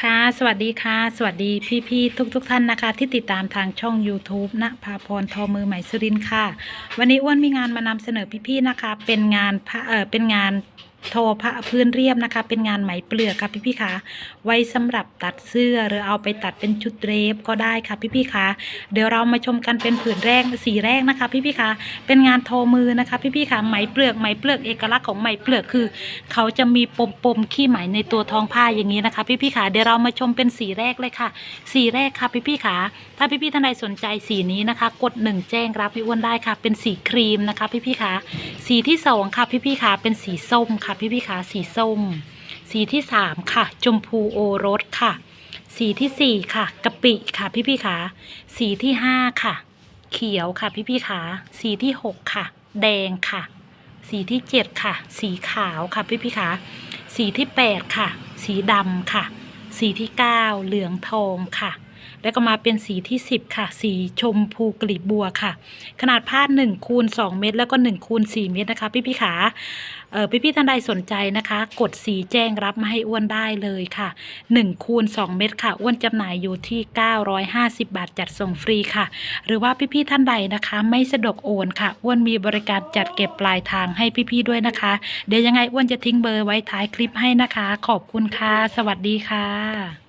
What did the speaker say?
ค่ะ สวัสดีค่ะ สวัสดีพี่ๆทุกๆทท่านนะคะ ที่ติดตามทางช่อง YouTube ณภาพรทอมือใหม่สุรินค่ะ วันนี้อ้วนมีงานมานำเสนอพี่ๆนะคะ เป็นงานเออเป็นงาน โทอผ้าพื้นเรียบนะคะ เป็นงานไหมเปลือกค่ะพี่ๆค่คะไว้สำหรับตัดเสื้อหรือเอาไปตัดเป็นชุดเดรฟก็ได้ค่ะพี่ๆค่คะเดี๋ยวเรามาชมกันเป็นผืนแรกสีแรกนะคะ พี่ๆค่คะเป็นงานทอมือนะคะ พี่ๆค่คะไหมเปลือกไหมเปลือกเอกลักษณ์ของไหมเปลือกคือ เขาจะมีปมปมขี้ไหมในตัวท้องผ้าอย่างนี้นะคะ พี่ๆค่คะเดี๋ยวเรามาชมเป็นสีแรกเลยค่ะ สีแรกค่ะพี่ๆค่คะถ้าพี่ๆท่านใดสนใจสีนี้นะคะ กดหนึ่งแจ้งรับพี่อ้วนได้ค่ะ เป็นสีครีมนะคะ พี่ๆค่คะสีที่สองค่ะพี่ๆค่คะเป็นสีส้มค่ะพี่ๆค่ะสีส้ม สีที่สามค่ะชมพูโอรสค่ะ สีที่สี่ค่ะกะปิค่ะพี่ๆค่ะสีที่ห้าค่ะ เขียวค่ะพี่ๆค่ะสีที่หกค่ะ แดงค่ะ สีที่เจ็ดค่ะ สีขาวค่ะพี่พี่ๆคะสีที่แปดค่ะ สีดำค่ะ สีที่เก้าเหลืองทองค่ะ แล้วก็มาเป็นสีที่สิบค่ะ สีชมพูกลีบบัวค่ะ ขนาดผ้าหนึ่งคูณสองเมตร แล้วก็หนึ่งคูณสี่เมตรนะคะ พี่พี่ขาเออพี่พี่ท่านใดสนใจนะคะ กดสีแจ้งรับมาให้อ้วนได้เลยค่ะหนึ่งคูณสองเมตรค่ะ อ้วนจำหน่ายอยู่ที่เก้าร้อยห้าสิบบาทจัดส่งฟรีค่ะ หรือว่าพี่ๆท่านใดนะคะ ไม่สะดวกโอนค่ะ อ้วนมีบริการจัดเก็บปลายทางให้พี่ๆด้วยนะคะ เดี๋ยวยังไงอ้วนจะทิ้งเบอร์ไว้ท้ายคลิปให้นะคะ ขอบคุณค่ะ สวัสดีค่ะ